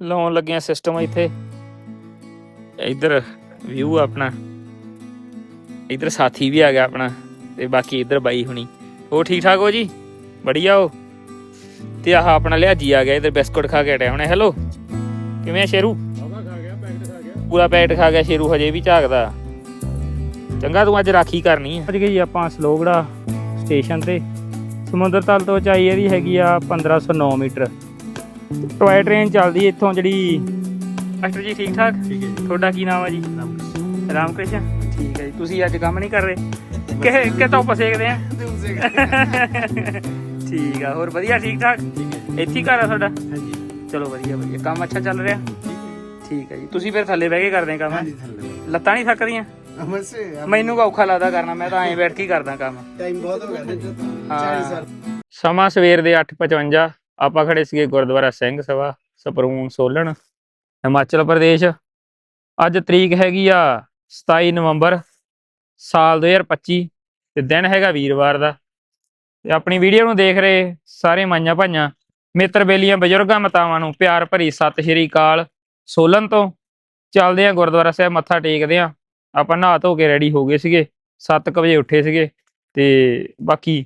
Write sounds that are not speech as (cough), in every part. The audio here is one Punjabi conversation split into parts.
ਲਾਉਣ ਲੱਗੇ ਆ ਸਿਸਟਮ ਇੱਥੇ। ਇੱਧਰ ਵਿਊ ਆਪਣਾ। ਇੱਧਰ ਸਾਥੀ ਵੀ ਆ ਗਿਆ ਆਪਣਾ ਤੇ ਬਾਕੀ ਇੱਧਰ ਬਾਈ ਹੁਣੀ। ਉਹ ਠੀਕ ਠਾਕ ਹੋ ਜੀ? ਬੜੀਆ ਹੋ? ਤੇ ਆਹ ਆਪਣਾ ਲਿਆਜੀ ਆ ਗਿਆ, ਇੱਧਰ ਬਿਸਕੁਟ ਖਾ ਕੇ ਹਟਿਆ ਹੁਣੇ। ਹੈਲੋ ਕਿਵੇਂ ਆ ਸ਼ੇਰੂ? ਪੂਰਾ ਪੈਕਟ ਖਾ ਗਿਆ ਸ਼ੇਰੂ, ਹਜੇ ਵੀ ਝਾਕਦਾ। ਚੰਗਾ, ਤੂੰ ਅੱਜ ਰਾਖੀ ਕਰਨੀ ਆ। ਅੱਜ ਗਈ ਆਪਾਂ ਸਲੋਗੜਾ ਸਟੇਸ਼ਨ ਤੇ। ਸਮੁੰਦਰ ਤਲ ਤੋਂ ਉਚਾਈ ਇਹਦੀ ਹੈਗੀ ਆ 1509 ਮੀਟਰ। ਟੋਏ ਟ੍ਰੇਨ ਚੱਲਦੀ ਇੱਥੋਂ ਜਿਹੜੀ ਮਾਸਟਰ ਜੀ ਠੀਕ ਠਾਕ? ਠੀਕ ਹੈ ਜੀ। ਤੁਹਾਡਾ ਕੀ ਨਾਮ ਹੈ ਜੀ? ਰਾਮ ਕ੍ਰਿਸ਼ਨ। ਠੀਕ ਹੈ ਜੀ ਤੁਸੀਂ ਅੱਜ ਕੰਮ ਨਹੀਂ ਕਰ ਰਹੇ? ਕਿ ਕਿ ਧੁੱਪ ਸੇਕਦੇ ਆ? ਠੀਕ ਆ ਹੋਰ ਵਧੀਆ ਠੀਕ ਠਾਕ? ਇੱਥੇ ਹੀ ਘਰ ਆ ਤੁਹਾਡਾ? ਹਾਂਜੀ। ਚਲੋ ਵਧੀਆ ਵਧੀਆ। ਕੰਮ ਅੱਛਾ ਚੱਲ ਰਿਹਾ? ਠੀਕ ਹੈ ਜੀ। ਤੁਸੀਂ ਫਿਰ ਥੱਲੇ ਬਹਿ ਕੇ ਕਰਦੇ ਕੰਮ? ਹਾਂਜੀ ਥੱਲੇ ਲੱਤਾਂ ਨਹੀਂ ਥੱਕਦੀਆਂ? ਅਮਰ ਸੇ ਮੈਨੂੰ ਤਾਂ ਔਖਾ ਲੱਗਦਾ ਕਰਨਾ ਮੈਂ ਤਾਂ ਐਂ ਬੈਠ ਕੇ ਹੀ ਕਰਦਾ ਕੰਮ। ਟਾਈਮ ਬਹੁਤ ਹੋ ਗਿਆ। ਤੇ ਹਾਂ ਸਮਾਂ ਸਵੇਰ ਦੇ 8:55 ਆਪਾਂ ਖੜੇ ਸੀਗੇ ਗੁਰਦੁਆਰਾ ਸਿੰਘ ਸਭਾ, ਸਪਰੂਨ ਸੋਲਣ, ਹਿਮਾਚਲ ਪ੍ਰਦੇਸ਼। ਅੱਜ ਤਰੀਕ ਹੈਗੀ ਆ 27 ਨਵੰਬਰ ਸਾਲ 2025 ਤੇ ਦਿਨ ਹੈਗਾ ਵੀਰਵਾਰ ਦਾ। ਤੇ ਆਪਣੀ ਵੀਡੀਓ ਨੂੰ ਦੇਖ ਰਹੇ ਸਾਰੇ ਮਾਈਆਂ ਭਾਈਆਂ, ਮਿੱਤਰ ਬੇਲੀਆਂ, ਬਜ਼ੁਰਗਾਂ, ਮਤਾਵਾਂ ਨੂੰ ਪਿਆਰ ਭਰੀ ਸਤਿ ਸ਼੍ਰੀ ਅਕਾਲ। ਸੋਲਨ ਤੋਂ ਚੱਲਦੇ ਆ ਗੁਰਦੁਆਰਾ ਸਾਹਿਬ, ਮੱਥਾ ਟੇਕਦੇ ਆ। ਆਪਾਂ ਨਹਾ ਧੋ ਕੇ ਰੈਡੀ ਹੋ ਗਏ ਸੀਗੇ 7 ਵਜੇ ਉੱਠੇ ਸੀਗੇ ਤੇ ਬਾਕੀ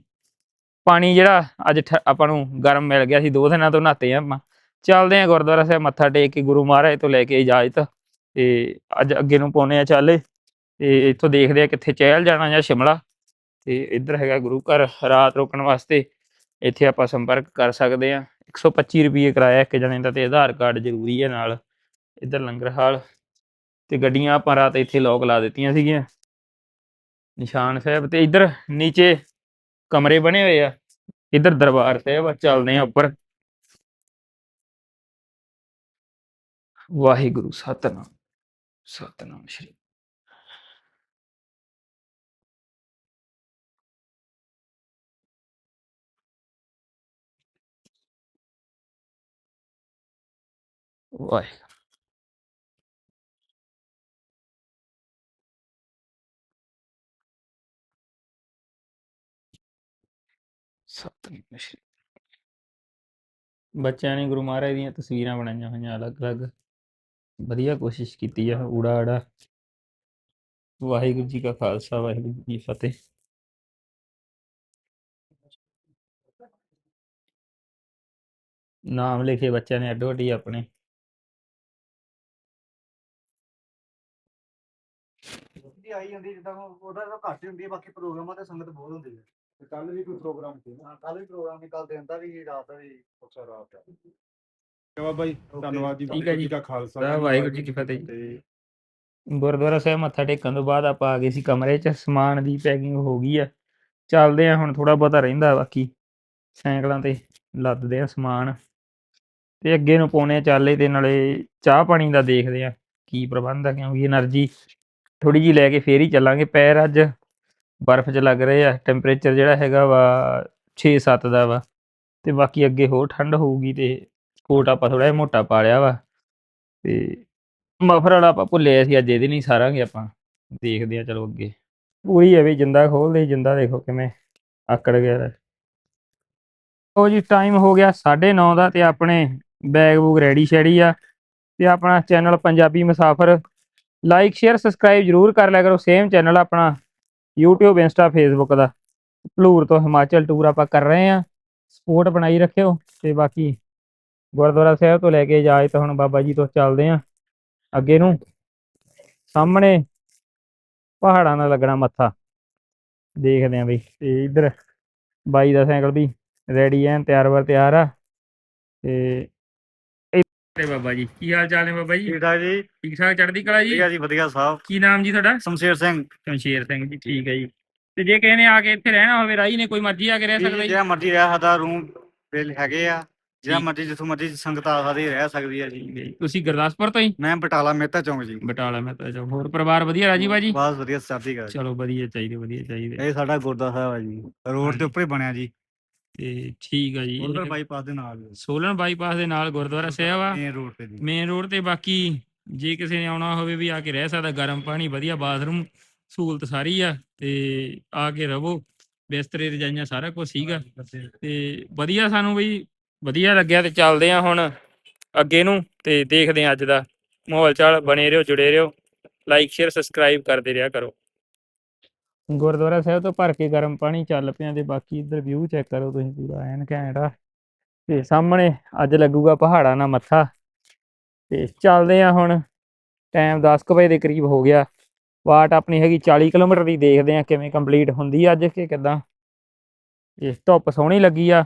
ਪਾਣੀ ਜਿਹੜਾ ਅੱਜ ਠ- ਆਪਾਂ ਨੂੰ ਗਰਮ ਮਿਲ ਗਿਆ ਸੀ, ਦੋ ਦਿਨਾਂ ਤੋਂ ਨਹਾਤੇ ਆ ਆਪਾਂ। ਚੱਲਦੇ ਆ ਗੁਰਦੁਆਰਾ ਸਾਹਿਬ, ਮੱਥਾ ਟੇਕ ਕੇ ਗੁਰੂ ਮਹਾਰਾਜ ਤੋਂ ਲੈ ਕੇ ਇਜਾਜ਼ਤ। ਤੇ ਅੱਜ ਅੱਗੇ ਨੂੰ ਪਾਉਨੇ ਆ ਚਾਲੇ। ਤੇ ਇੱਥੋਂ ਦੇਖਦੇ ਆ ਕਿੱਥੇ ਚਹਿਲ ਜਾਣਾ ਜਾਂ ਸ਼ਿਮਲਾ। ਤੇ ਇੱਧਰ ਹੈਗਾ ਗੁਰੂ ਘਰ, ਰਾਤ ਰੋਕਣ ਵਾਸਤੇ। ਇੱਥੇ ਆਪਾਂ ਸੰਪਰਕ ਕਰ ਸਕਦੇ ਆ 125 ਰੁਪਏ ਕਿਰਾਇਆ ਇੱਕ ਜਣੇ ਦਾ ਤੇ ਆਧਾਰ ਕਾਰਡ ਜ਼ਰੂਰੀ ਹੈ ਨਾਲ। ਇੱਧਰ ਲੰਗਰ ਹਾਲ। ਤੇ ਗੱਡੀਆਂ ਆਪਾਂ ਰਾਤ ਇੱਥੇ ਲੋਕ ਲਾ ਦਿੱਤੀਆਂ ਸੀਗੀਆਂ। ਨਿਸ਼ਾਨ ਸਾਹਿਬ ਤੇ ਇੱਧਰ ਨੀਚੇ ਕਮਰੇ ਬਣੇ ਹੋਏ ਆ ਇੱਧਰ ਦਰਬਾਰ ਸਾਹਿਬ ਆ ਚੱਲਦੇ ਆ ਉੱਪਰ ਵਾਹਿਗੁਰੂ ਸਤਨਾਮ ਸਤਨਾਮ ਸ਼੍ਰੀ ਵਾਹਿਗੁਰੂ ਸਤਨਾਮ ਸ਼੍ਰੀ ਬੱਚਿਆਂ ਨੇ ਗੁਰੂ ਮਹਾਰਾਜ ਦੀਆਂ ਤਸਵੀਰਾਂ ਬਣਾਈਆਂ ਹੋਈਆਂ ਅਲੱਗ-ਅਲੱਗ। ਵਧੀਆ ਕੋਸ਼ਿਸ਼ ਕੀਤੀ ਆ ਊੜਾ ਆੜਾ ਵਾਹਿਗੁਰੂ ਜੀ ਕਾ ਖਾਲਸਾ ਵਾਹਿਗੁਰੂ ਜੀ ਕੀ ਫਤਿਹ। ਨਾਮ ਲਿਖੇ ਬੱਚਿਆਂ ਨੇ ਅੱਡੋ ਅੱਡੀ ਆਪਣੇ ਆਈ ਜਾਂਦੀ ਜਿੱਦਾਂ ਉਹ- ਉਹਦਾ ਤਾਂ ਘੱਟ ਹੀ ਹੁੰਦੀ ਹੈ ਬਾਕੀ ਪ੍ਰੋਗਰਾਮਾਂ ਤੇ ਸੰਗਤ ਬਹੁਤ ਹੁੰਦੀ ਹੈ ਤੇ ਕੱਲ ਵੀ ਕੋਈ ਪ੍ਰੋਗਰਾਮ ਸੀ ਨਾ? ਕੱਲ ਵੀ ਪ੍ਰੋਗਰਾਮ ਨਿਕਲ ਦਿੰਦਾ ਵੀ ਜੀ ਰਾਤ ਵੀ ਅੱਛਾ ਰਾਤ ਜਵਾ ਬਾਈ ਧੰਨਵਾਦ ਜੀ ਠੀਕ ਹੈ ਜੀ ਦਾ ਖਾਲਸਾ ਵਾਹਿਗੁਰੂ ਜੀ ਕੀ ਫਤਿਹ ਜੀ। ਗੁਰਦੁਆਰਾ ਸਾਹਿਬ ਮੱਥਾ ਟੇਕਣ ਤੋਂ ਬਾਅਦ ਆਪਾਂ ਆ ਗਏ ਸੀ ਕਮਰੇ 'ਚ ਸਮਾਨ ਦੀ ਪੈਕਿੰਗ ਹੋ ਗਈ ਆ। ਚੱਲਦੇ ਆ ਹੁਣ ਥੋੜਾ ਬਹੁਤਾ ਰਹਿੰਦਾ ਬਾਕੀ ਸਾਈਕਲਾਂ ਤੇ ਲੱਦਦੇ ਆ ਸਮਾਨ। ਤੇ ਅੱਗੇ ਨੂੰ ਪਾਉਣੇ ਚਾਲੇ ਤੇ ਨਾਲੇ ਚਾਹ ਪਾਣੀ ਦਾ ਦੇਖਦੇ ਆ ਕੀ ਪ੍ਰਬੰਧ ਆ ਕਿਉਂਕਿ એનર્ਜੀ ਥੋੜੀ ਜੀ ਲੈ ਕੇ ਫੇਰ ਹੀ ਚੱਲਾਂਗੇ। ਪੈਰ ਅੱਜ ਬਰਫ਼ 'ਚ ਲੱਗ ਰਹੇ ਆ ਟੈਂਪਰੇਚਰ ਜਿਹੜਾ ਹੈਗਾ ਵਾ 6-7 ਦਾ ਵਾ, ਤੇ ਬਾਕੀ ਅੱਗੇ ਹੋਰ ਠੰਡ ਹੋਊਗੀ ਤੇ ਕੋਟ ਆਪਾਂ ਥੋੜਾ ਜਿਹਾ ਮੋਟਾ ਪਾ ਲਿਆ ਵਾ, ਤੇ ਮਫਰ ਵਾਲਾ ਆਪਾਂ ਭੁੱਲੇ ਸੀ, ਅੱਜ ਇਹਦੇ ਨਹੀਂ ਸਾਰਾਂਗੇ ਆਪਾਂ, ਦੇਖਦੇ ਆ ਚਲੋ ਅੱਗੇ ਪੂਰੀ ਹੈ ਵੀ ਜਿੰਦਾ ਖੋਲਦੇ, ਜਿੰਦਾ ਦੇਖੋ ਕਿਵੇਂ ਆਕੜ ਗਿਆ ਹੈ। ਉਹ ਜੀ ਟਾਈਮ ਹੋ ਗਿਆ 9:30 ਦਾ ਤੇ ਆਪਣੇ ਬੈਗ ਬੂਗ ਰੈਡੀ ਸ਼ੈਡੀ ਆ, ਤੇ ਆਪਣਾ channel Punjabi ਮੁਸਾਫਰ like share subscribe ਜਰੂਰ ਕਰ ਲਿਆ ਕਰੋ ਸੇਮ ਚੈਨਲ ਆਪਣਾ YouTube, Insta, Facebook ਦਾ। ਭਲੂਰ ਤੋਂ ਹਿਮਾਚਲ ਟੂਰ ਆਪਾਂ ਕਰ ਰਹੇ ਆ ਸਪੋਰਟ ਬਣਾਈ ਰੱਖਿਓ ਤੇ ਬਾਕੀ ਗੁਰਦੁਆਰਾ ਸਾਹਿਬ ਤੋਂ ਲੈ ਕੇ ਜਾਏ ਤਾਂ ਹੁਣ ਬਾਬਾ ਜੀ ਤੋਂ ਚੱਲਦੇ ਆ ਅੱਗੇ ਨੂੰ। ਸਾਹਮਣੇ ਪਹਾੜਾਂ ਦਾ ਲੱਗਣਾ ਮੱਥਾ। ਦੇਖਦੇ ਆਂ ਬਈ ਤੇ ਇੱਧਰ ਬਾਈ ਦਾ ਸਾਈਕਲ ਵੀ ਰੈਡੀ ਐ ਤਿਆਰ ਵਰ ਤਿਆਰ ਆ। ਤੇ ਇੱਥੇ ਬਾਬਾ ਜੀ ਕੀ ਹਾਲ ਚਾਲ ਨੇ ਬਾਬਾ ਜੀ? ਠੀਕ ਠਾਕ ਜੀ। ਠੀਕ ਠਾਕ ਚੜ੍ਹਦੀ ਕਲਾ ਜੀ? ਠੀਕ ਹੈ ਜੀ ਵਧੀਆ ਸਾਹਿਬ ਕੀ ਨਾਮ ਜੀ ਤੁਹਾਡਾ? ਸ਼ਮਸ਼ੇਰ ਸਿੰਘ। ਸ਼ਮਸ਼ੇਰ ਸਿੰਘ ਜੀ ਠੀਕ ਹੈ ਜੀ। ਤੇ ਜੇ ਕਿਸੇ ਨੇ ਆ ਕੇ ਇੱਥੇ ਰਹਿਣਾ ਹੋਵੇ ਰਾਈ ਨੇ ਕੋਈ ਮਰਜ਼ੀ ਆ ਕੇ ਰਹਿ ਸਕਦਾ ਜੀ ਜਿਹੜਾ ਮਰਜ਼ੀ ਰਹਿ ਸਕਦਾ ਰੂਮ ਬਿਲ ਹੈਗੇ ਆ। ਜਿਹੜਾ। ਮਰਜ਼ੀ ਜਿੱਥੋਂ ਮਰਜ਼ੀ ਸੰਗਤ ਆ ਸਕਦੀ ਰਹਿ ਸਕਦੀ ਹੈ ਜੀ। ਤੁਸੀਂ ਗੁਰਦਾਸਪੁਰ ਤੋਂ ਹੀ ਮੈਂ ਬਟਾਲਾ ਮਹਿਤਾ ਚੌਂਕ ਜੀ। ਬਟਾਲਾ ਮੈਂ ਤਾਂ ਜੋ ਹੋਰ ਪਰਿਵਾਰ ਵਧੀਆ ਰਾਜੀ ਬਾਜੀ? ਬਸ ਵਧੀਆ ਸਰਦੀ ਕਰ ਚਲੋ ਵਧੀਆ ਚਾਹੀਦੇ ਵਧੀਆ ਚਾਹੀਦੇ। ਇਹ ਸਾਡਾ ਗੁਰਦਾ ਸਾਹਿਬ ਆ ਜੀ। ਰੋਡ। ਦੇ ਉੱਪਰ ਹੀ ਬਣਿਆ ਜੀ। ਤੇ ਠੀਕ ਆ ਜੀ। ਉਧਰ ਬਾਈਪਾਸ ਦੇ ਨਾਲ। ਸੋਲਨ ਬਾਈਪਾਸ ਦੇ ਨਾਲ ਗੁਰਦੁਆਰਾ ਸਾਹਿਬ ਆ। ਮੇਨ ਰੋਡ ਤੇ ਜੀ। ਮੇਨ ਰੋਡ ਤੇ ਬਾਕੀ ਜੇ ਕਿਸੇ ਨੇ ਆਉਣਾ ਹੋਵੇ ਵੀ ਆ ਕੇ ਰਹਿ ਸਕਦਾ ਗਰਮ ਪਾਣੀ ਵਧੀਆ ਬਾਥਰੂਮ ਸਹੂਲਤ ਸਾਰੀ ਆ ਤੇ ਆ ਕੇ ਰਵੋ। ਬਿਸਤਰੇ ਰਜਾਈਆਂ ਸਾਰਾ ਕੁਝ ਸੀਗਾ ਤੇ ਵਧੀਆ ਸਾਨੂੰ ਬਈ ਵਧੀਆ ਲੱਗਿਆ ਤੇ ਚੱਲਦੇ ਆ ਹੁਣ ਅੱਗੇ ਨੂੰ ਤੇ ਦੇਖਦੇ ਹਾਂ ਅੱਜ ਦਾ ਮਾਹੌਲ ਚਾਲ ਬਣੇ ਰਹੋ ਜੁੜੇ ਰਹੋ। ਲਾਈਕ ਸ਼ੇਅਰ ਸਬਸਕ੍ਰਾਈਬ ਕਰਦੇ ਰਿਹਾ ਕਰੋ। ਗੁਰਦੁਆਰਾ ਸਾਹਿਬ ਤੋਂ ਭਰ ਕੇ ਗਰਮ ਪਾਣੀ ਚੱਲ ਪਿਆ ਤੇ ਬਾਕੀ ਇੱਧਰ ਵਿਊ ਚੈੱਕ ਕਰੋ ਤੁਸੀਂ ਪੂਰਾ, ਐਨ ਘੈਂਟ ਆ। ਤੇ ਸਾਹਮਣੇ ਅੱਜ ਲੱਗੂਗਾ ਪਹਾੜਾਂ ਨਾਲ ਮੱਥਾ। ਤੇ ਚੱਲਦੇ ਆ ਹੁਣ ਟਾਈਮ 10 ਕੁ ਵਜੇ ਦੇ ਕਰੀਬ ਹੋ ਗਿਆ। ਵਾਟ ਆਪਣੀ ਹੈਗੀ 40 ਕਿਲੋਮੀਟਰ ਦੀ ਦੇਖਦੇ ਆ ਕਿਵੇਂ ਕੰਪਲੀਟ ਹੁੰਦੀ ਆ ਅੱਜ ਕਿ ਕਿਦਾਂ। ਇਹ ਧੁੱਪ ਸੋਹਣੀ ਲੱਗੀ ਆ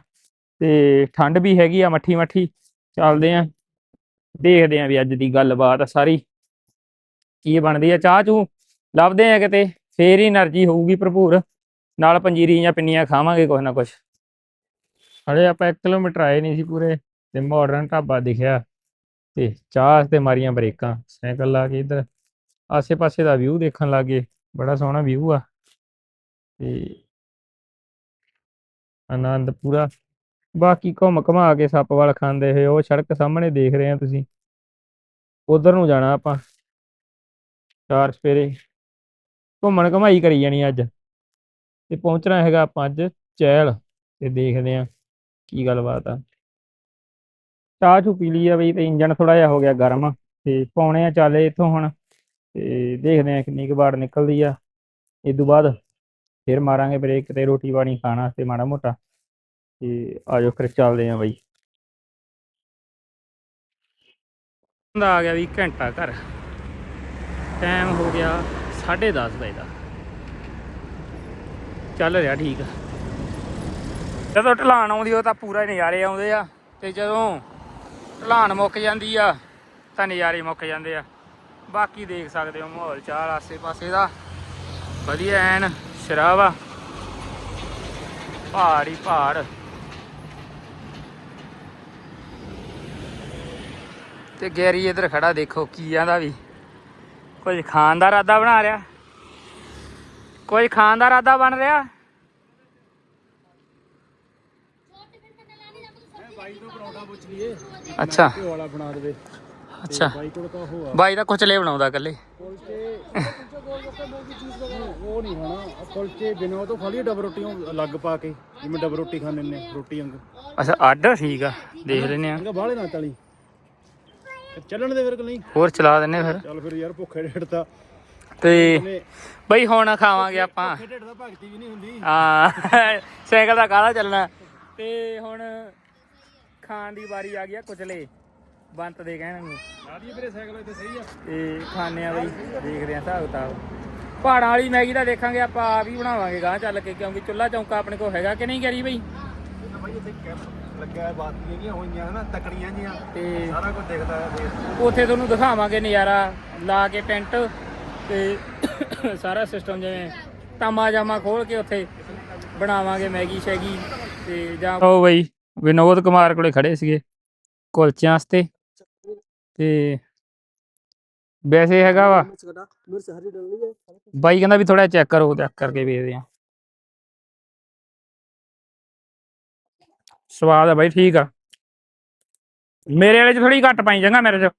ਤੇ ਠੰਡ ਵੀ ਹੈਗੀ ਆ ਮੱਠੀ ਮੱਠੀ ਚੱਲਦੇ ਆ, ਦੇਖਦੇ ਆ ਵੀ ਅੱਜ ਦੀ ਗੱਲਬਾਤ ਸਾਰੀ। ਕੀ ਬਣਦੀ ਆ ਚਾਹ ਚੂ ਲੱਭਦੇ ਆ ਕਿਤੇ? ਫੇਰ ਹੀ એનર્ਜੀ ਹੋਊਗੀ ਭਰਪੂਰ। ਨਾਲ ਪੰਜੀਰੀ ਜਾਂ ਪਿੰਨੀਆਂ ਖਾਵਾਂਗੇ ਕੁਝ ਨਾ ਕੁਝ ਹਲੇ ਆਪਾਂ 1 ਕਿਲੋਮੀਟਰ ਆਏ ਨਹੀਂ ਸੀ ਪੂਰੇ, ਤੇ ਮਾਡਰਨ ਢਾਬਾ ਦਿਖਿਆ। ਤੇ ਚਾਹ ਤੇ ਮਾਰੀਆਂ ਬਰੇਕਾਂ, ਸਾਈਕਲ ਲਾ ਕੇ ਇਧਰ। ਆਸੇ-ਪਾਸੇ ਦਾ ਵਿਊ ਦੇਖਣ ਲੱਗੇ ਬੜਾ ਸੋਹਣਾ ਵਿਊ ਆ। ਤੇ ਆਨੰਦ ਪੂਰਾ। ਬਾਕੀ ਘੁੰਮ ਘਮਾ ਕੇ ਸੱਪ ਵਾਲ ਖਾਂਦੇ ਹੋਏ, ਉਹ ਸੜਕ ਸਾਹਮਣੇ ਦੇਖ ਰਹੇ ਆ ਤੁਸੀਂ। ਉਧਰ ਨੂੰ ਜਾਣਾ ਆਪਾਂ। ਚਾਰ ਸਪੇਰੇ ਘੁੰਮਣ ਘਮਾਈ ਕਰੀ ਜਾਣੀ ਅੱਜ। ਤੇ ਪਹੁੰਚਣਾ ਹੈਗਾ ਆਪਾਂ ਅੱਜ ਚਹਿਲ ਤੇ ਦੇਖਦੇ ਆ ਕੀ ਗੱਲਬਾਤ ਆ। ਚਾਹ ਚੂ ਪੀ ਲਈ ਆ ਬਈ ਤੇ ਇੰਜਨ ਥੋੜਾ ਜਿਹਾ ਹੋ ਗਿਆ ਗਰਮ ਤੇ ਪਾਉਣੇ ਆ ਚੱਲੇ ਇੱਥੋਂ ਹੁਣ ਤੇ ਦੇਖਦੇ ਆ ਕਿੰਨੀ ਕੁ ਵਾਰ ਨਿਕਲਦੀ ਆ। ਇਸ ਤੋਂ ਬਾਅਦ ਫਿਰ ਮਾਰਾਂਗੇ ਬ੍ਰੇਕ ਤੇ ਰੋਟੀ ਪਾਣੀ ਖਾਣਾ ਤੇ ਮਾੜਾ ਮੋਟਾ ਤੇ ਆਜੋ ਫਿਰ ਚੱਲਦੇ ਆ ਬਾਈ। ਦਾ ਆ ਗਿਆ ਵੀ ਘੰਟਾ ਘਰ। ਟਾਈਮ ਹੋ ਗਿਆ 10:30 ਵਜੇ ਦਾ ਚੱਲ ਰਿਹਾ ਠੀਕ ਜਦੋਂ ਢਲਾਣ ਆਉਂਦੀ ਉਹ ਤਾਂ ਪੂਰਾ ਹੀ ਨਜ਼ਾਰੇ ਆਉਂਦੇ ਆ। ਤੇ ਜਦੋਂ ਢਲਾਣ ਮੁੱਕ ਜਾਂਦੀ ਆ, ਤਾਂ ਨਜ਼ਾਰੇ ਮੁੱਕ ਜਾਂਦੇ ਆ। ਬਾਕੀ ਦੇਖ ਸਕਦੇ ਹੋ ਮਾਹੌਲ, ਚਾਲ ਆਸੇ ਪਾਸੇ ਦਾ। ਵਧੀਆ ਐਨ ਸ਼ਰਾਬ ਆ ਪਹਾੜ ਹੀ ਪਹਾੜ ਤੇ ਗੈਰੀ ਇਧਰ ਖੜਾ ਦੇਖੋ, ਕੀ ਆਂਦਾ ਵੀ। ਕੁਝ ਖਾਣ ਦਾ ਇਰਾਦਾ ਬਣਾ ਰਿਹਾ। ਕੁਝ ਖਾਣ ਦਾ ਇਰਾਦਾ ਬਣ ਰਿਹਾ। ਅੱਛਾ। ਵਾਲਾ ਬਣਾ ਦੇਵੇ ਅੱਛਾ। ਬਾਈ ਕੋਲ ਤਾਂ ਉਹ ਆ ਬਾਈ ਦਾ ਕੁਚਲੇ ਬਣਾਉਂਦਾ ਕੁਲਚੇ ਉਹ ਨਹੀਂ ਖਾਣਾ ਆਹ ਕੁਲਚੇ ਬਿਨਾਂ ਤੋਂ ਖਾ ਲਈ ਡਬ ਰੋਟੀਆਂ ਅਲੱਗ ਪਾ ਕੇ ਜਿਵੇਂ ਡਬ ਰੋਟੀ ਖਾਂਦੇ ਨੇ ਰੋਟੀ ਵਾਂਗ। ਅੱਛਾ ਅੱਡ ਠੀਕ ਆ ਦੇਖ ਲੈਨੇ ਆ। ਅੰਗਾ ਬਾਹਲੇ ਨਾ ਤਲੀ ਤੇ ਚੱਲਣ ਦੇ ਫਿਰ ਕਿ ਨਹੀਂ? ਹੋਰ ਚਲਾ ਦਿੰਨੇ ਫਿਰ। ਚੱਲ ਫਿਰ ਯਾਰ ਭੁੱਖੇ ਢਿੱਡ ਤਾਂ। ਤੇ ਬਈ ਹੁਣ ਖਾਵਾਂਗੇ ਆਪਾਂ। ਭੁੱਖੇ ਢਿੱਡ ਦਾ ਭਗਤੀ ਵੀ ਨਹੀਂ ਹੁੰਦੀ। ਹਾਂ ਸਾਈਕਲ ਦਾ ਕਾਹਦਾ ਚੱਲਣਾ? ਤੇ ਹੁਣ ਖਾਣ ਦੀ ਵਾਰੀ ਆ ਗਈ ਆ ਕੁਚਲੇ। ਬੰਤ ਦੇ ਕਹਿਣ ਨੂੰ। ਆਦੀ ਵੀਰੇ ਸਾਈਕਲ ਇੱਥੇ ਸਹੀ ਆ। ਤੇ ਖਾਣੇ ਆ ਬਈ ਦੇਖਦੇ ਆ ਹਿਸਾਬ ਕਿਤਾਬ। ਪਹਾੜਾਂ ਵਾਲੀ ਮੈਗੀ ਦਾ ਦੇਖਾਂਗੇ ਆਪਾਂ ਆਪ ਹੀ ਬਣਾਵਾਂਗੇ ਗਾਂ ਚੱਲ ਕੇ ਕਿਉਂਕਿ ਚੁੱਲਾ ਚੌਂਕਾ ਆਪਣੇ ਕੋਲ ਹੈਗਾ ਕਿ ਨਹੀਂ ਕਰੀ ਬਈ? ਲੱਗਿਆ ਬਾਤੀਆਂ ਜੀਆਂ ਹੋਈਆਂ ਹਨਾ ਤਕੜੀਆਂ ਜੀਆਂ ਤੇ ਸਾਰਾ ਕੁਝ ਦਿਖਦਾ ਹੈ ਫੇਸ ਉੱਥੇ ਤੁਹਾਨੂੰ ਦਿਖਾਵਾਂਗੇ ਨਜ਼ਾਰਾ ਲਾ ਕੇ ਟੈਂਟ ਤੇ ਸਾਰਾ ਸਿਸਟਮ ਜਿਵੇਂ ਤਾਮਾ ਜਾਮਾ ਖੋਲ ਕੇ ਉੱਥੇ ਬਣਾਵਾਂਗੇ ਮੈਗੀ ਸ਼ੈਗੀ ਤੇ ਜਾਂ ਉਹ ਬਈ ਵਿਨੋਦ ਕੁਮਾਰ ਕੋਲੇ ਖੜੇ ਸੀਗੇ ਕੁਲਚਿਆਂ ਵਾਸਤੇ ਤੇ ਵੈਸੇ ਹੈਗਾ ਵਾ। ਮਿਰਚ ਹਰੀ ਡਲਣੀ ਹੈ ਬਾਈ ਕਹਿੰਦਾ ਵੀ ਥੋੜਾ ਚੈੱਕ ਕਰੋ ਚੈੱਕ ਕਰਕੇ ਵੇਖਦੇ ਆ ਸਵਾਦ ਆ ਬਾਈ, ਠੀਕ ਆ। ਮੇਰੇ ਵਾਲੇ ਚ ਥੋੜੀ ਘੱਟ ਪਾਈ ਜਾਂਗਾ ਮੇਰੇ ਚ,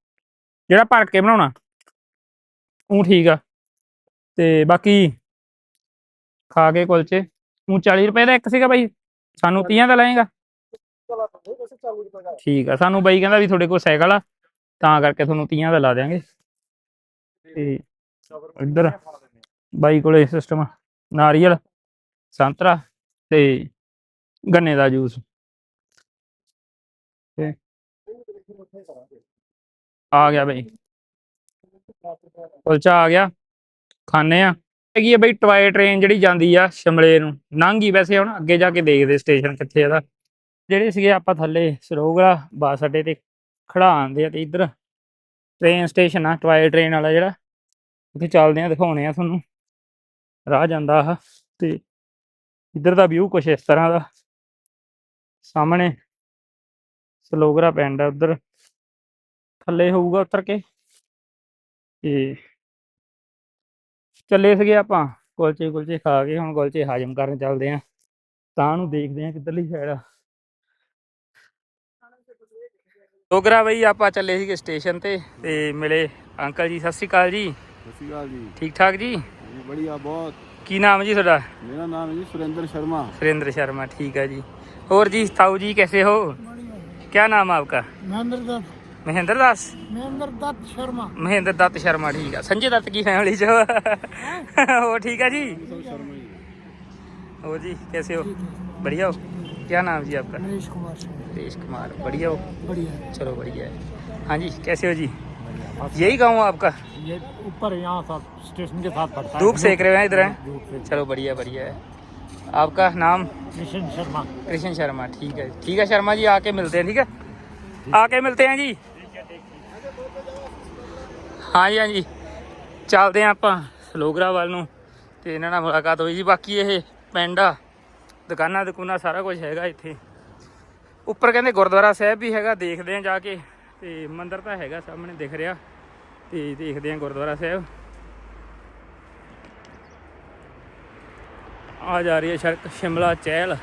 ਜਿਹੜਾ ਭਰ ਕੇ ਬਣਾਉਣਾ। ਉਹ ਠੀਕ ਆ। ਤੇ ਬਾਕੀ ਖਾ ਕੇ ਕੁਲਚੇ। ਉਹ 40 ਰੁਪਏ ਦਾ ਇੱਕ ਸੀਗਾ ਬਾਈ। ਸਾਨੂੰ 30 ਦਾ ਲਾਏਗਾ। ਠੀਕ ਆ, ਸਾਨੂੰ ਬਾਈ ਕਹਿੰਦਾ ਵੀ ਤੁਹਾਡੇ ਕੋਲ ਸਾਈਕਲ ਆ, ਤਾਂ ਕਰਕੇ ਤੁਹਾਨੂੰ 30 ਦਾ ਲਾ ਦਿਆਂਗੇ। ਤੇ ਇੱਧਰ ਬਾਈ ਕੋਲੇ ਸਿਸਟਮ ਨਾਰੀਅਲ, ਸੰਤਰਾ ਤੇ ਗੰਨੇ ਦਾ ਜੂਸ ਆ ਗਿਆ ਬਈ। ਕੁਲਚਾ ਆ ਗਿਆ। ਖਾਣੇ ਆ। ਹੈਗੀ ਆ ਬਈ ਟਵਾਏ ਟ੍ਰੇਨ ਜਿਹੜੀ ਜਾਂਦੀ ਆ ਸ਼ਿਮਲੇ ਨੂੰ। ਲੰਘੀ ਵੈਸੇ ਹੁਣ, ਅੱਗੇ ਜਾ ਕੇ ਦੇਖਦੇ ਸਟੇਸ਼ਨ ਕਿੱਥੇ ਇਹਦਾ। ਜਿਹੜੇ ਸੀਗੇ ਆਪਾਂ ਥੱਲੇ ਸਰੋਗਰਾ ਬੱਸ ਅੱਡੇ ਤੇ ਖੜਾ ਖੜਾਉਂਦੇ ਆ ਤੇ ਇੱਧਰ ਟ੍ਰੇਨ ਸਟੇਸ਼ਨ ਆ, ਟਵਾਏ ਟ੍ਰੇਨ ਵਾਲਾ ਜਿਹੜਾ। ਉੱਥੇ ਚੱਲਦੇ ਆ, ਦਿਖਾਉਣੇ ਆ ਤੁਹਾਨੂੰ। ਰਾਹ ਜਾਂਦਾ ਆ ਤੇ ਇੱਧਰ ਦਾ ਵਿਊ ਕੁਛ ਇਸ ਤਰ੍ਹਾਂ ਦਾ। ਸਾਹਮਣੇ ਸਲੋਗਰਾ ਪਿੰਡ ਆ ਉੱਧਰ। ਥੱਲੇ ਹੋਊਗਾ ਉਤਰ ਕੇ ਤੇ ਚੱਲੇ ਸੀਗੇ ਆਪਾਂ ਕੁਲਚੇ ਕੁਲਚੇ ਖਾ ਕੇ ਹੁਣ ਕੁਲਚੇ ਹਾਜ਼ਮ ਕਰਨ ਚੱਲਦੇ ਆ ਤਾਂ ਨੂੰ ਦੇਖਦੇ ਆ ਕਿੱਧਰਲੀ ਸਾਈਡ ਆ ਸਲੋਗਰਾ ਬਈ ਆਪਾਂ ਚੱਲੇ ਸੀਗੇ ਸਟੇਸ਼ਨ ਤੇ ਤੇ ਮਿਲੇ ਅੰਕਲ ਜੀ ਸਤਿ ਸ਼੍ਰੀ ਅਕਾਲ ਜੀ ਸਤਿ ਸ਼੍ਰੀ ਅਕਾਲ ਜੀ ਠੀਕ ਠਾਕ ਜੀ ਜੀ ਬੜੀਆ ਬਹੁਤ ਕੀ ਨਾਮ ਹੈ ਜੀ ਤੁਹਾਡਾ ਮੇਰਾ ਨਾਮ ਹੈ ਜੀ ਸੁਰਿੰਦਰ शर्मा सुरेंद्र शर्मा ठीक है जी और जी ताऊ जी कैसे हो क्या नाम है आपका ਮਹਿੰਦਰ ਦਾ ਮਹਿੰਦਰ ਦਾਸ ਮਹਿੰਦਰ ਦੱਤ ਸ਼ਰਮਾ ਮਹਿੰਦਰ ਦੱਤ ਸ਼ਰਮਾ ਠੀਕ ਆ ਸੰਜੇ ਦੱਤ ਕੀ ਫੈਮਿਲੀ ਚ हो ठीक (laughs) है जी हो जी कैसे हो बढ़िया हो क्या नाम जी आपका नरेश कुमार सिंह नरेश कुमार बढ़िया हो बढ़िया है चलो बढ़िया है हाँ जी कैसे हो जी यही गाँव आपका ये ऊपर यहाँ साथ स्टेशन के साथ पड़ता धूप सेक रहे हैं इधर हैं धूप से चलो बढ़िया बढ़िया है आपका नाम निशन शर्मा कृष्ण शर्मा ठीक है ठीक है शर्मा जी आके मिलते हैं ठीक है आके मिलते हैं जी ਹਾਂਜੀ ਹਾਂਜੀ। ਚੱਲਦੇ ਹਾਂ ਆਪਾਂ ਸਲੋਗਰਾ ਵੱਲ ਨੂੰ। ਤੇ ਇਹਨਾਂ ਨਾਲ ਮੁਲਾਕਾਤ ਹੋਈ ਜੀ। ਬਾਕੀ ਇਹ ਪਿੰਡ ਆ, ਦੁਕਾਨਾਂ ਦੁਕਾਨਾਂ ਸਾਰਾ ਕੁਝ ਹੈਗਾ ਇੱਥੇ। ਉੱਪਰ ਕਹਿੰਦੇ ਗੁਰਦੁਆਰਾ ਸਾਹਿਬ ਵੀ ਹੈਗਾ, ਦੇਖਦੇ ਹਾਂ ਜਾ ਕੇ। ਤੇ ਮੰਦਿਰ ਤਾਂ ਹੈਗਾ, ਸਾਹਮਣੇ ਦਿਖ ਰਿਹਾ। ਤੇ ਦੇਖਦੇ ਹਾਂ ਗੁਰਦੁਆਰਾ ਸਾਹਿਬ। ਆ ਜਾ ਰਹੀ ਹੈ ਸੜਕ, ਸ਼ਿਮਲਾ ਚਹਿਲ।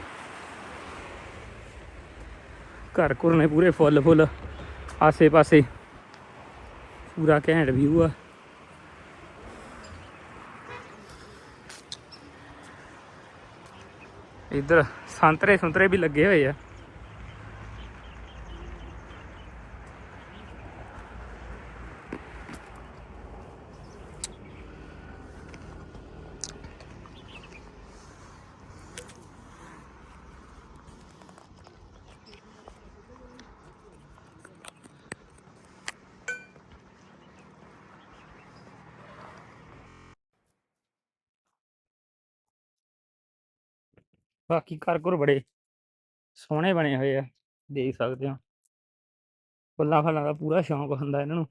ਘਰ ਘੁਰ ਨੇ ਪੂਰੇ ਫੁੱਲ ਫੁੱਲ ਆਸੇ ਪਾਸੇ ਪੂਰਾ ਘੈਂਟ ਵਿਊ ਆ। ਇੱਧਰ ਸੰਤਰੇ ਸੰਤਰੇ ਵੀ ਲੱਗੇ ਹੋਏ ਆ। ਬਾਕੀ ਘਰ ਘੁਰ ਬੜੇ ਸੋਹਣੇ ਬਣੇ ਹੋਏ ਆ, ਦੇਖ ਸਕਦੇ ਹੋ। ਫੁੱਲਾਂ ਫਲਾਂ ਦਾ ਪੂਰਾ ਸ਼ੌਂਕ ਹੁੰਦਾ ਇਹਨਾਂ ਨੂੰ।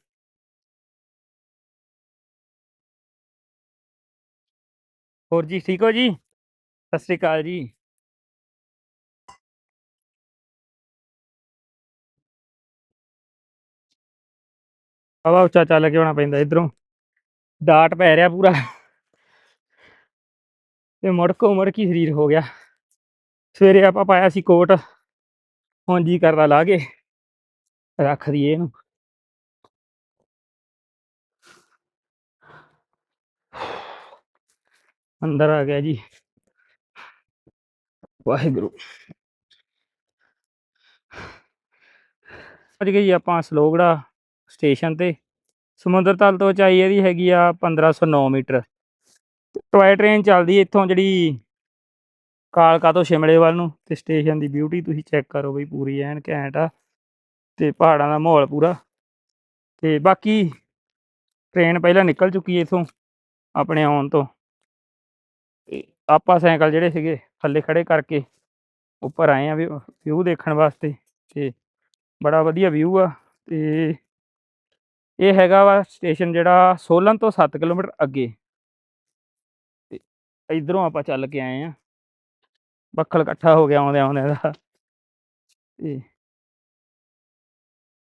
ਹੋਰ ਜੀ, ਠੀਕ ਹੋ ਜੀ? ਸਤਿ ਸ੍ਰੀ ਅਕਾਲ ਜੀ। ਹਵਾ ਉੱਚਾ ਚੱਲ ਕੇ ਆਉਣਾ ਪੈਂਦਾ ਇਧਰੋਂ। ਡਾਟ ਪੈ ਰਿਹਾ ਪੂਰਾ। ਤੇ ਮੁੜਕੋ ਮੁੜਕੀ ਸਰੀਰ ਹੋ ਗਿਆ। ਸਵੇਰੇ ਆਪਾਂ ਪਾਇਆ ਸੀ ਕੋਟ। ਹੁਣ ਜੀ ਕਰਦਾ ਲਾ ਕੇ ਰੱਖ ਦਈਏ ਇਹਨੂੰ। ਅੰਦਰ ਆ ਗਿਆ ਜੀ। ਵਾਹਿਗੁਰੂ। ਅੱਜ ਗਏ ਜੀ ਆਪਾਂ ਸਲੋਗੜਾ ਸਟੇਸ਼ਨ ਤੇ। ਸਮੁੰਦਰ ਤਲ ਤੋਂ ਉਚਾਈ ਇਹਦੀ ਹੈਗੀ ਆ 1509 ਮੀਟਰ। ਟੋਏ ਟ੍ਰੇਨ ਚੱਲਦੀ ਇੱਥੋਂ ਜਿਹੜੀ ਕਾਲਕਾ ਤੋਂ ਸ਼ਿਮਲੇ ਵੱਲ ਨੂੰ? ਤੇ ਸਟੇਸ਼ਨ ਦੀ ਬਿਊਟੀ ਤੁਸੀਂ ਚੈੱਕ ਕਰੋ ਬਈ, ਪੂਰੀ ਐਨ ਘੈਂਟ ਆ। ਤੇ ਪਹਾੜਾਂ ਦਾ ਮਾਹੌਲ ਪੂਰਾ। ਤੇ ਬਾਕੀ ਟ੍ਰੇਨ ਪਹਿਲਾਂ ਨਿਕਲ ਚੁੱਕੀ ਹੈ ਇਥੋਂ, ਆਪਣੇ ਆਉਣ ਤੋਂ। ਤੇ ਆਪਾਂ ਸਾਈਕਲ ਜਿਹੜੇ ਸੀਗੇ, ਥੱਲੇ ਖੜੇ ਕਰਕੇ ਉੱਪਰ ਆਏ ਆ ਵੀ ਵਿਊ ਦੇਖਣ ਵਾਸਤੇ। ਤੇ ਬੜਾ ਵਧੀਆ ਵਿਊ ਆ। ਤੇ ਇਹ ਹੈਗਾ ਵਾ ਸਟੇਸ਼ਨ ਜਿਹੜਾ ਸੋਲਨ ਤੋਂ 7 ਕਿਲੋਮੀਟਰ ਅੱਗੇ। ਤੇ ਇਧਰੋਂ ਆਪਾਂ ਚੱਲ ਕੇ ਆਏ ਆ। ਬੱਖਲ ਇਕੱਠਾ ਹੋ ਗਿਆ ਆਉਂਦੇ ਆਉਂਦੇ ਦਾ। ਤੇ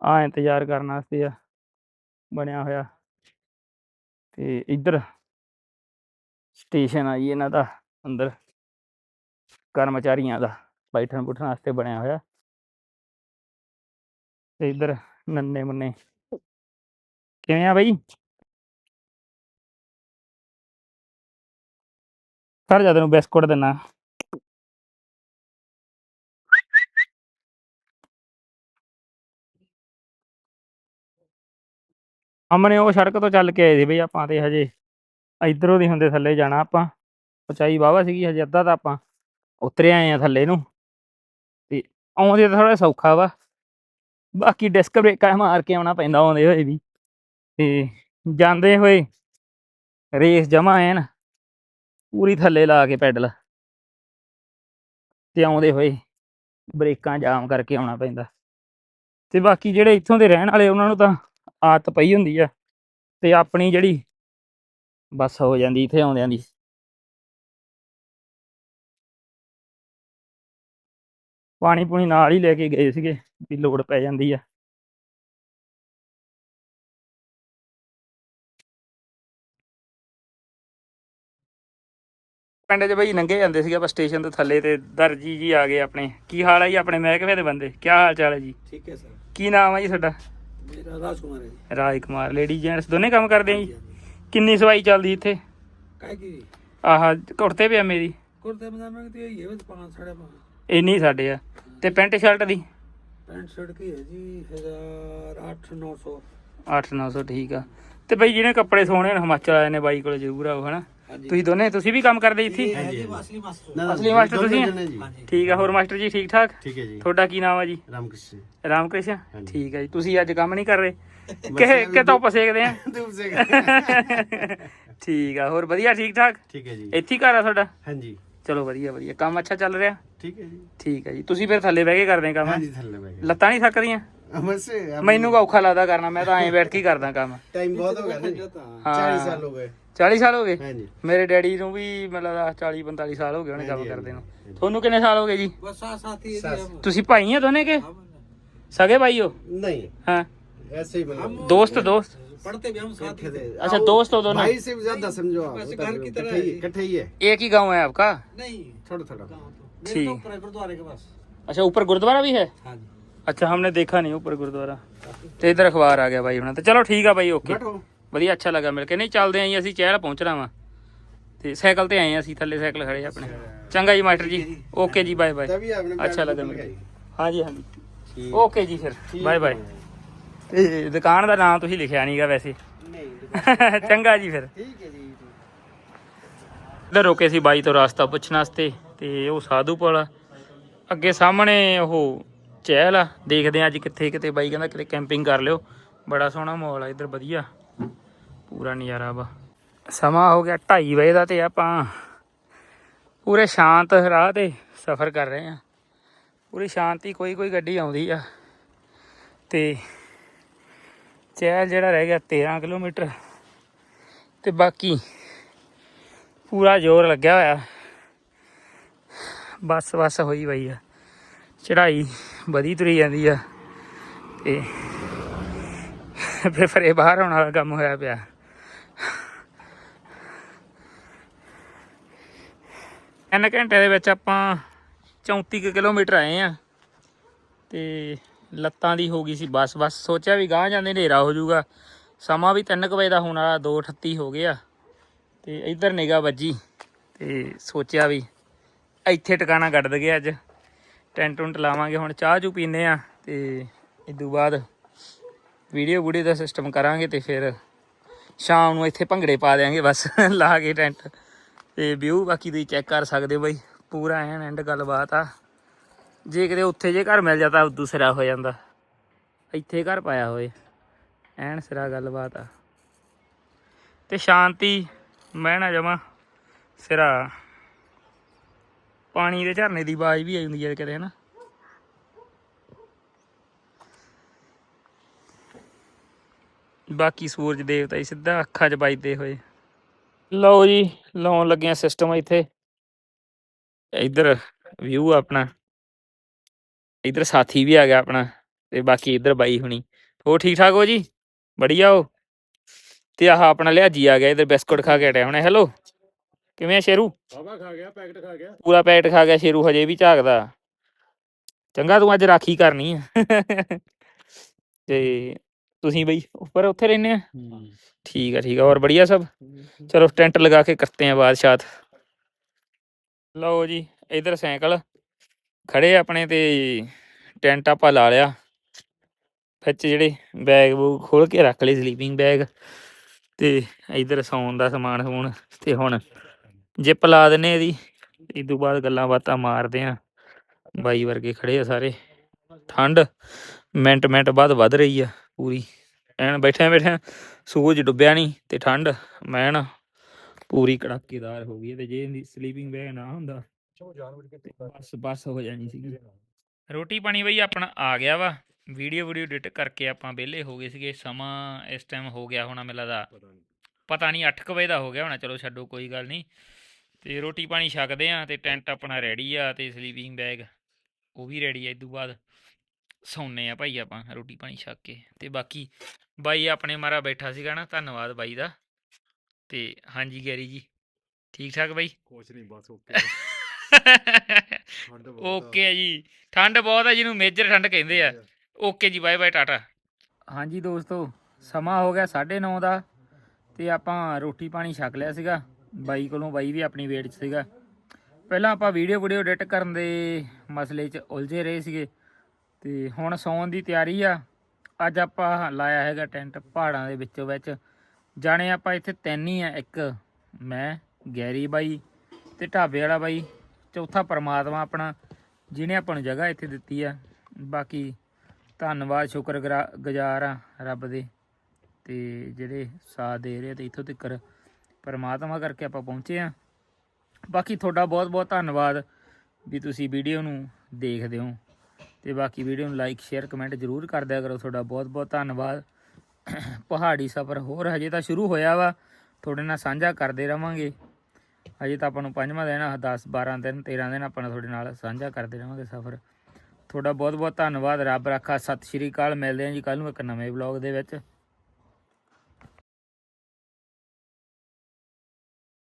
ਆ ਇੰਤਜ਼ਾਰ ਕਰਨ ਵਾਸਤੇ ਆ, ਬਣਿਆ ਹੋਇਆ। ਤੇ ਇੱਧਰ ਸਟੇਸ਼ਨ ਆ ਜੀ ਇਹਨਾਂ ਦਾ, ਅੰਦਰ। ਕਰਮਚਾਰੀਆਂ ਦਾ, ਬੈਠਣ ਬੁੱਠਣ ਵਾਸਤੇ ਬਣਿਆ ਹੋਇਆ। ਤੇ ਇੱਧਰ ਨੰਨੇ ਮੁੰਨੇ। ਕਿਵੇਂ ਆ ਬਈ? ਕਰ ਜਾ ਤੈਨੂੰ ਬਿਸਕੁਟ ਦਿੰਨਾ। ਸਾਹਮਣੇ ਉਹ ਸੜਕ ਤੋਂ ਚੱਲ ਕੇ ਆਏ ਸੀ ਬਈ ਆਪਾਂ ਤੇ ਹਜੇ। ਇਧਰੋਂ ਦੀ ਹੁੰਦੇ ਥੱਲੇ ਜਾਣਾ ਆਪਾਂ। ਉਚਾਈ ਵਾਵਾ ਸੀਗੀ ਹਜੇ ਅੱਧਾ ਤਾਂ ਆਪਾਂ ਉਤਰੇ ਆਏ ਆ ਥੱਲੇ ਨੂੰ। ਤੇ ਆਉਂਦੇ ਤਾਂ ਥੋੜਾ ਸੌਖਾ ਵਾ। ਬਾਕੀ ਡਿਸਕ ਬ੍ਰੇਕਾਂ ਮਾਰ ਕੇ ਆਉਣਾ ਪੈਂਦਾ ਆਉਂਦੇ ਹੋਏ ਵੀ। ਤੇ ਜਾਂਦੇ ਹੋਏ ਰੇਸ ਜਮਾ ਐਨ। ਪੂਰੀ ਥੱਲੇ ਲਾ ਕੇ ਪੈਡਲ। ਤੇ ਆਉਂਦੇ ਹੋਏ ਬ੍ਰੇਕਾਂ ਜਾਮ ਕਰਕੇ ਆਉਣਾ ਪੈਂਦਾ। ਤੇ ਬਾਕੀ ਜਿਹੜੇ ਇੱਥੋਂ ਦੇ ਰਹਿਣ ਵਾਲੇ ਉਹਨਾਂ ਨੂੰ ਤਾਂ ਆਦਤ ਪਈ ਹੁੰਦੀ ਆ ਤੇ ਆਪਣੀ ਜਿਹੜੀ ਬੱਸ ਹੋ ਜਾਂਦੀ ਇੱਥੇ ਆਉਂਦਿਆਂ ਦੀ। ਪਾਣੀ ਪੂਣੀ ਨਾਲ ਹੀ ਲੈ ਕੇ ਗਏ ਸੀਗੇ ਵੀ ਲੋੜ ਪੈ ਜਾਂਦੀ ਆ। ਪਿੰਡ 'ਚ ਬਈ ਨੰਗੇ ਜਾਂਦੇ ਸੀਗੇ ਆਪਾਂ ਸਟੇਸ਼ਨ ਤੋਂ ਥੱਲੇ ਤੇ ਦਰਜੀ ਜੀ ਆ ਗਏ ਆਪਣੇ। ਕੀ ਹਾਲ ਹੈ ਜੀ ਆਪਣੇ ਮਹਿਕਮੇ ਦੇ ਬੰਦੇ? ਕੀ ਹਾਲ ਚਾਲ ਹੈ ਜੀ? ਠੀਕ ਹੈ ਸਰ। ਕੀ ਨਾਮ ਹੈ ਜੀ ਤੁਹਾਡਾ? ਮੇਰਾ ਰਾਜ ਕੁਮਾਰ ਹੈ ਜੀ। ਰਾਜ ਕੁਮਾਰ ਲੇਡੀ ਜੈਂਟਸ ਦੋਨੇ ਕੰਮ ਕਰਦੇ ਆ ਜੀ? ਕਿੰਨੀ ਸਵਾਈ ਚੱਲਦੀ ਇੱਥੇ? ਕਾਹ ਕੀ ਆਹ ਕੁੜਤੇ ਪਜਾਮੇ ਦੀ। ਕੁਰਤੇ ਪਜਾਮੇ ਦੀ ਇਹ ਹੈ 5 5.5 ਇੰਨੀ ਸਾਡੇ ਆ। ਤੇ ਪੈਂਟ ਸ਼ਰਟ ਦੀ? ਪੈਂਟ ਸ਼ਰਟ ਕੀ ਹੈ ਜੀ 1900 8-900 ਠੀਕ ਆ। ਤੇ ਬਈ ਜਿਹਨੇ ਕੱਪੜੇ ਸੋਹਣੇ ਨੇ ਹਿਮਾਚਲ ਆਏ ਨੇ ਬਾਈ ਕੋਲ ਜ਼ਰੂਰ ਆਓ ਹਨਾ? ਤੁਸੀਂ ਦੋਨੇ ਤੁਸੀਂ ਵੀ ਕੰਮ ਕਰਦੇ ਇੱਥੇ? ਹੀ? ਜੀ ਅਸਲੀ ਮਾਸਟਰ। ਅਸਲੀ ਮਾਸਟਰ ਤੁਸੀਂ? ਆ? ਠੀਕ ਆ ਹੋਰ ਮਾਸਟਰ ਜੀ ਠੀਕ ਠਾਕ? ਠੀਕ ਹੈ ਜੀ। ਤੁਹਾਡਾ ਕੀ ਨਾਮ ਆ ਜੀ? ਰਾਮਕ੍ਰਿਸ਼ਨ। ਰਾਮ ਕ੍ਰਿਸ਼ਨ ਹਾਂਜੀ। ਠੀਕ ਹੈ ਜੀ। ਤੁਸੀਂ ਅੱਜ ਕੰਮ ਨਹੀਂ ਕਰ ਰਹੇ? ਕਿ ਕਿ ਧੁੱਪ ਸੇਕਦੇ ਆ? ਧੂਪ ਠੀਕ ਆ ਹੋਰ ਵਧੀਆ ਠੀਕ ਠਾਕ? ਠੀਕ ਹੈ ਜੀ। ਇੱਥੇ ਹੀ ਘਰ ਆ ਤੁਹਾਡਾ? ਹਾਂਜੀ। ਚਲੋ ਵਧੀਆ ਵਧੀਆ। ਕੰਮ ਅੱਛਾ ਚੱਲ ਰਿਹਾ? ਠੀਕ ਹੈ ਜੀ। ਠੀਕ ਹੈ ਜੀ। ਤੁਸੀਂ ਫਿਰ ਥੱਲੇ ਬਹਿ ਕੇ ਕਰਦੇ ਕੰਮ? ਹਾਂਜੀ ਥੱਲੇ ਬੈ ਗਏ ਲੱਤਾਂ ਨਹੀਂ ਥੱਕਦੀਆਂ? ਅਮਰ ਸੇ ਮੈਨੂੰ ਤਾਂ ਔਖਾ ਲੱਗਦਾ ਕਰਨਾ ਮੈਂ ਤਾਂ ਐਂ ਬੈਠ ਕੇ ਹੀ ਕਰਦਾ ਕੰਮ। ਟਾਈਮ ਬਹੁਤ ਹੋ ਗਿਆ ਨਾ ਜੀ। ਹਾਂ। 40 ਸਾਲ ਹੋ ਗਏ। 40 ਸਾਲ ਹੋ ਗਏ ਹਾਂਜੀ ਮੇਰੇ ਡੈਡੀ ਨੂੰ ਵੀ ਮੈਨੂੰ ਲੱਗਦਾ 40 45 ਸਾਲ ਹੋ ਗਏ ਉਹਨੇ ਕੰਮ ਕਰਦੇ ਨੂੰ ਤੁਹਾਨੂੰ ਕਿੰਨੇ ਸਾਲ ਹੋ ਗਏ ਜੀ ਬਸ ਸਾਥ ਸਾਥੀ ਹੈ साथ- ਜੀ हम ਤੁਸੀਂ ਭਾਈ ਆ ਦੋਨੇ ਕੇ हम ਸਗੇ ਭਾਈ ਹੋ नहीं ਹਾਂ ऐसे ही मतलब ਦੋਸਤ ਦੋਸਤ पढ़ते भी हम साथ ही थे अच्छा दोस्त हो दोनों भाई से भी ज्यादा समझो आप बस उधर घर की तरह इकट्ठे ही है। इकट्ठे ही है एक ही गांव है आपका नहीं थोड़ा थोड़ा गाँव तो मेरे ठीक। तो ऊपर है गुरुद्वारे के पास अच्छा ऊपर गुरुद्वारा भी है हाँ जी अच्छा हमने देखा नहीं ऊपर गुरुद्वारा ਤੇ ਇਧਰ ਅਖਬਾਰ ਆ ਗਿਆ ਬਾਈ ਹੁਣ ਤੇ ਚਲੋ ਠੀਕ ਆ ਬਾਈ ਓਕੇ बैठो ਵਧੀਆ ਅੱਛਾ ਲੱਗਾ ਮਿਲ ਕੇ। ਨਹੀਂ ਚੱਲਦੇ ਆਂ ਜੀ ਅਸੀਂ ਚਹਿਲ ਪਹੁੰਚਣਾ ਵਾ। ਤੇ ਸਾਈਕਲ ਤੇ ਆਏ ਆਂ ਅਸੀਂ ਥੱਲੇ ਸਾਈਕਲ ਖੜੇ ਆਪਣੇ। ਚੰਗਾ ਜੀ ਮਾਸਟਰ ਜੀ। ਓਕੇ ਜੀ ਬਾਏ ਬਾਏ। ਅੱਛਾ ਲੱਗਾ ਮਿਲ ਕੇ। ਹਾਂਜੀ ਹਾਂਜੀ। ਓਕੇ ਜੀ ਫਿਰ। Bye bye. ਤੇ ਦੁਕਾਨ ਦਾ ਨਾਮ ਤੁਸੀਂ ਲਿਖਿਆ ਨਹੀਂਗਾ ਵੈਸੇ। (laughs) ਚੰਗਾ ਜੀ ਫਿਰ। ਠੀਕ ਹੈ ਜੀ ਰੋਕੇ ਸੀ ਬਾਈ ਤੋਂ ਰਸਤਾ ਪੁੱਛਣ ਵਾਸਤੇ ਤੇ ਉਹ ਸਾਧੂ ਪੁਲ ਅੱਗੇ ਸਾਹਮਣੇ ਉਹ ਚਹਿਲ ਆ। ਦੇਖਦੇ ਆ ਅੱਜ ਕਿੱਥੇ ਕਿਤੇ ਬਾਈ ਕਹਿੰਦਾ ਕਿਤੇ ਕੈਂਪਿੰਗ ਕਰ ਲਿਓ। ਬੜਾ ਸੋਹਣਾ ਮਾਹੌਲ ਆ ਇੱਧਰ ਵਧੀਆ। ਪੂਰਾ ਨਜ਼ਾਰਾ ਵਾ। ਸਮਾਂ ਹੋ ਗਿਆ 2:30 ਵਜੇ ਦਾ ਤੇ ਆਪਾਂ ਪੂਰੇ ਸ਼ਾਂਤ ਰਾਹ ਤੇ ਸਫ਼ਰ ਕਰ ਰਹੇ ਆ ਪੂਰੀ ਸ਼ਾਂਤੀ ਕੋਈ ਕੋਈ ਗੱਡੀ ਆਉਂਦੀ ਆ ਤੇ ਚਹਿਲ ਜਿਹੜਾ ਰਹਿ ਗਿਆ 13 ਕਿਲੋਮੀਟਰ ਤੇ ਬਾਕੀ ਪੂਰਾ ਜ਼ੋਰ ਲੱਗਿਆ ਹੋਇਆ। ਬੱਸ ਬੱਸ ਹੋਈ ਪਈ ਆ। ਚੜਾਈ ਵਧੀ ਤੁਰੀ ਜਾਂਦੀ ਆ ਤੇ ਫੇਫਰੇ ਬਾਹਰ ਆਉਣ ਵਾਲਾ ਕੰਮ ਹੋਇਆ ਪਿਆ। ਤਿੰਨ ਘੰਟੇ ਦੇ ਵਿੱਚ ਆਪਾਂ 34 ਕੁ ਕਿਲੋਮੀਟਰ ਆਏ ਆ। ਤੇ ਲੱਤਾਂ ਦੀ ਹੋ ਗਈ ਸੀ ਬਸ। ਬਸ ਸੋਚਿਆ ਵੀ ਗਾਂਹ ਜਾਂਦੇ ਹਨੇਰਾ ਹੋ ਜਾਊਗਾ। ਸਮਾਂ ਵੀ 3 ਵਜੇ ਦਾ ਹੋਣ ਵਾਲਾ 2:38 ਹੋ ਗਿਆ ਤੇ ਇੱਧਰ ਨਿਗਾ ਵੱਜੀ ਤੇ ਸੋਚਿਆ ਵੀ ਇੱਥੇ ਟਿਕਾਣਾ ਕੱਢ ਦਗੇ ਅੱਜ। ਟੈਂਟ ਟੁੰਟ ਲਾਵਾਂਗੇ, ਹੁਣ ਚਾਹ ਚੂ ਪੀਨੇ ਆ ਤੇ ਇਦੋਂ ਬਾਅਦ ਵੀਡੀਓ ਵੀਡੀਓ ਦਾ ਸਿਸਟਮ ਕਰਾਂਗੇ ਤੇ ਫਿਰ ਸ਼ਾਮ ਨੂੰ ਇੱਥੇ ਭੰਗੜੇ ਪਾ ਦੇਾਂਗੇ ਬਸ। ਲਾ ਕੇ ਟੈਂਟ। ਤੇ ਵਿਊ ਬਾਕੀ ਤੁਸੀਂ ਚੈੱਕ ਕਰ ਸਕਦੇ ਹੋ ਬਾਈ, ਪੂਰਾ ਐਨ ਐਂਡ ਗੱਲਬਾਤ ਆ। ਜੇ ਕਿਤੇ ਉੱਥੇ ਜੇ ਘਰ ਮਿਲ ਜਾਂਦਾ, ਉਦੋਂ ਸਿਰਾ ਹੋ ਜਾਂਦਾ। ਇੱਥੇ ਘਰ ਪਾਇਆ ਹੋਏ, ਐਨ ਸਿਰਾ ਗੱਲਬਾਤ ਆ। ਤੇ ਸ਼ਾਂਤੀ, ਮੈਂ ਨਾ ਜਮਾ ਸਿਰਾ। ਪਾਣੀ ਦੇ ਝਰਨੇ ਦੀ ਆਵਾਜ਼ ਵੀ ਆਉਂਦੀ ਹੈ ਕਿਤੇ, ਹਨਾ? ਬਾਕੀ ਸੂਰਜ ਦੇਵਤਾ ਹੀ ਸਿੱਧਾ ਅੱਖਾਂ 'ਚ ਵੱਜਦੇ ਹੋਏ। ਲਓ ਜੀ ਲਾਉਣ ਲੱਗੇ ਆ ਸਿਸਟਮ ਇੱਥੇ। ਇੱਧਰ ਵਿਊ ਆਪਣਾ। ਇੱਧਰ ਸਾਥੀ ਵੀ ਆ ਗਿਆ ਆਪਣਾ ਤੇ ਬਾਕੀ ਇੱਧਰ ਬਾਈ ਹੁਣੀ। ਹੋ ਠੀਕ ਠਾਕ ਹੋ ਜੀ? ਬੜੀਆ ਹੋ? ਤੇ ਆਹ ਆਪਣਾ ਲਿਆਜੀ ਆ ਗਿਆ ਇੱਧਰ ਬਿਸਕੁਟ ਖਾ ਕੇ ਹਟਿਆ ਹੁਣੇ। ਹੈਲੋ ਕਿਵੇਂ ਆ ਸ਼ੇਰੂ? ਹਵਾ ਖਾ ਗਿਆ ਪੈਕਟ ਖਾ ਗਿਆ। ਪੂਰਾ ਪੈਕਟ ਖਾ ਗਿਆ ਸ਼ੇਰੂ ਹਜੇ ਵੀ ਝਾਕਦਾ। ਚੰਗਾ ਤੂੰ ਅੱਜ ਰਾਖੀ ਕਰਨੀ ਆ। ਤੇ ਤੁਸੀਂ ਬਈ ਉੱਪਰ ਉੱਥੇ ਰਹਿੰਦੇ ਆ? ਠੀਕ ਆ ਠੀਕ ਆ ਔਰ ਬੜੀਆ ਸਭ? ਚਲੋ ਟੈਂਟ ਲਗਾ ਕੇ ਕਰਤੇ ਆ ਬਾਦਸ਼ਾਹ ਲਓ ਜੀ ਇਧਰ ਸਾਈਕਲ ਖੜੇ ਆਪਣੇ ਤੇ ਟੈਂਟ ਆਪਾਂ ਲਾ ਲਿਆ। ਵਿੱਚ ਜਿਹੜੇ ਬੈਗ ਬੂਗ ਖੋਲ ਕੇ ਰੱਖ ਲਏ ਸਲੀਪਿੰਗ ਬੈਗ ਤੇ ਇਧਰ ਸੌਣ ਦਾ ਸਮਾਨ ਸਮੂਨ ਤੇ ਹੁਣ ਜਿੱਪ ਲਾ ਦਿੰਨੇ ਇਹਦੀ ਇਸ ਤੋਂ ਬਾਅਦ ਗੱਲਾਂ ਬਾਤਾਂ ਮਾਰਦੇ ਆ। ਬਾਈ ਵਰਗੇ ਖੜੇ ਆ ਸਾਰੇ। ਠੰਡ ਮਿੰਟ ਮਿੰਟ ਬਾਅਦ ਵੱਧ ਰਹੀ ਆ। ਪੂਰੀ। ਐਨ ਬੈਠਿਆਂ ਬੈਠਿਆਂ ਸੂਰਜ ਡੁੱਬਿਆ ਨਹੀਂ ਤੇ ਠੰਡ ਮੈਂ ਨਾ ਪੂਰੀ ਕੜਾਕੇਦਾਰ ਹੋ ਗਈ ਤੇ ਜੇ ਇਹਦੀ ਸਲੀਪਿੰਗ ਬੈਗ ਨਾ ਹੁੰਦਾ ਬਸ ਬਸ ਹੋ ਜਾਣੀ ਸੀ। ਰੋਟੀ ਪਾਣੀ ਬਈ ਆਪਣਾ ਆ ਗਿਆ ਵਾ। ਵੀਡੀਓ ਵੀਡੀਓ ਐਡਿਟ ਕਰਕੇ ਆਪਾਂ ਵਿਹਲੇ ਹੋ ਗਏ ਸੀਗੇ। ਸਮਾਂ ਇਸ ਟਾਈਮ ਹੋ ਗਿਆ ਹੋਣਾ ਮੈਨੂੰ ਲੱਗਦਾ ਪਤਾ ਨਹੀਂ 8 ਵਜੇ ਦਾ ਹੋ ਗਿਆ ਹੋਣਾ, ਚਲੋ ਛੱਡੋ ਕੋਈ ਗੱਲ ਨਹੀਂ ਤੇ ਰੋਟੀ ਪਾਣੀ ਛਕਦੇ ਆ ਤੇ ਟੈਂਟ ਆਪਣਾ ਰੈਡੀ ਆ ਤੇ ਸਲੀਪਿੰਗ ਬੈਗ ਉਹ ਵੀ ਰੈਡੀ ਆ ਇਦੋਂ ਬਾਅਦ ਸੌਂਨੇ ਆ ਭਾਈ ਆਪਾਂ ਰੋਟੀ ਪਾਣੀ ਛਕ ਕੇ ਤੇ ਬਾਕੀ ਬਾਈ ਆਪਣੇ ਮਾਰਾ ਬੈਠਾ ਸੀਗਾ ਨਾ ਧੰਨਵਾਦ ਬਾਈ ਦਾ। ਤੇ ਹਾਂਜੀ ਗੈਰੀ ਜੀ ਠੀਕ ਠਾਕ ਬਾਈ? ਕੁਛ ਨਹੀਂ ਬਸ ਓਕੇ ਠੰਡ (laughs) ਓਕੇ ਜੀ ਠੰਡ ਬਹੁਤ ਆ ਜਿਹਨੂੰ ਮੇਜਰ ਠੰਡ ਕਹਿੰਦੇ ਆ। ਓਕੇ ਜੀ ਬਾਏ ਬਾਏ ਟਾਟਾ ਹਾਂਜੀ ਦੋਸਤੋ ਸਮਾਂ ਹੋ ਗਿਆ 9:30 ਦਾ ਤੇ ਆਪਾਂ ਰੋਟੀ ਪਾਣੀ ਛਕ ਲਿਆ ਸੀਗਾ। ਬਾਈ ਕੋਲੋਂ ਬਾਈ ਵੀ ਆਪਣੀ ਵੇਟ 'ਚ ਸੀਗਾ। ਪਹਿਲਾਂ ਆਪਾਂ ਵੀਡੀਓ ਵੀਡੀਓ ਐਡਿਟ ਕਰਨ ਦੇ ਮਸਲੇ 'ਚ ਉਲਝੇ ਰਹੇ ਸੀਗੇ। ਤੇ ਹੁਣ ਸੌਣ ਦੀ ਤਿਆਰੀ ਆ। ਅੱਜ ਆਪਾਂ ਲਾਇਆ ਹੈਗਾ ਟੈਂਟ ਪਹਾੜਾਂ ਦੇ ਵਿੱਚੋਂ ਵਿੱਚ। ਜਾਣੇ ਆਪਾਂ ਇੱਥੇ ਤਿੰਨ ਹੀ ਆ, ਇੱਕ ਮੈਂ, ਗੈਰੀ ਬਾਈ ਤੇ ਢਾਬੇ ਵਾਲਾ ਬਾਈ। ਚੌਥਾ ਪਰਮਾਤਮਾ ਆਪਣਾ, ਜਿਹਨੇ ਆਪਾਂ ਨੂੰ ਜਗ੍ਹਾ ਇੱਥੇ ਦਿੱਤੀ ਆ। ਬਾਕੀ ਧੰਨਵਾਦ ਸ਼ੁਕਰ ਗੁਜ਼ਾਰ ਆ ਰੱਬ ਦੇ। ਤੇ ਜਿਹੜੇ ਸਾਥ ਦੇ ਰਹੇ ਤੇ ਇੱਥੋਂ ਤੱਕ ਪਰਮਾਤਮਾ ਕਰਕੇ ਆਪਾਂ ਪਹੁੰਚੇ ਆ। ਬਾਕੀ ਤੁਹਾਡਾ ਬਹੁਤ ਬਹੁਤ ਧੰਨਵਾਦ ਵੀ ਤੁਸੀਂ ਵੀਡੀਓ ਨੂੰ ਦੇਖਦੇ ਹੋ। ਤੇ ਬਾਕੀ ਵੀਡੀਓ ਨੂੰ ਲਾਈਕ ਸ਼ੇਅਰ ਕਮੈਂਟ ਜ਼ਰੂਰ ਕਰ ਦਿਆ ਕਰੋ। ਤੁਹਾਡਾ ਬਹੁਤ ਬਹੁਤ ਧੰਨਵਾਦ। ਪਹਾੜੀ ਸਫ਼ਰ ਹੋਰ ਹਜੇ ਤਾਂ ਸ਼ੁਰੂ ਹੋਇਆ ਵਾ। ਤੁਹਾਡੇ ਨਾਲ ਸਾਂਝਾ ਕਰਦੇ ਰਵਾਂਗੇ। ਹਜੇ ਤਾਂ ਆਪਾਂ ਨੂੰ ਪੰਜਵਾਂ ਦਿਨ ਆ 10 12 ਦਿਨ 13 ਦਿਨ ਆਪਾਂ ਤੁਹਾਡੇ ਨਾਲ ਸਾਂਝਾ ਕਰਦੇ ਰਵਾਂਗੇ ਸਫ਼ਰ। ਤੁਹਾਡਾ ਬਹੁਤ ਬਹੁਤ ਧੰਨਵਾਦ। ਰੱਬ ਰੱਖਾ। ਸਤਿ ਸ਼੍ਰੀ ਅਕਾਲ। ਮਿਲਦੇ ਹਾਂ ਜੀ ਕੱਲ ਨੂੰ ਇੱਕ ਨਵੇਂ ਵਲੌਗ ਦੇ ਵਿੱਚ।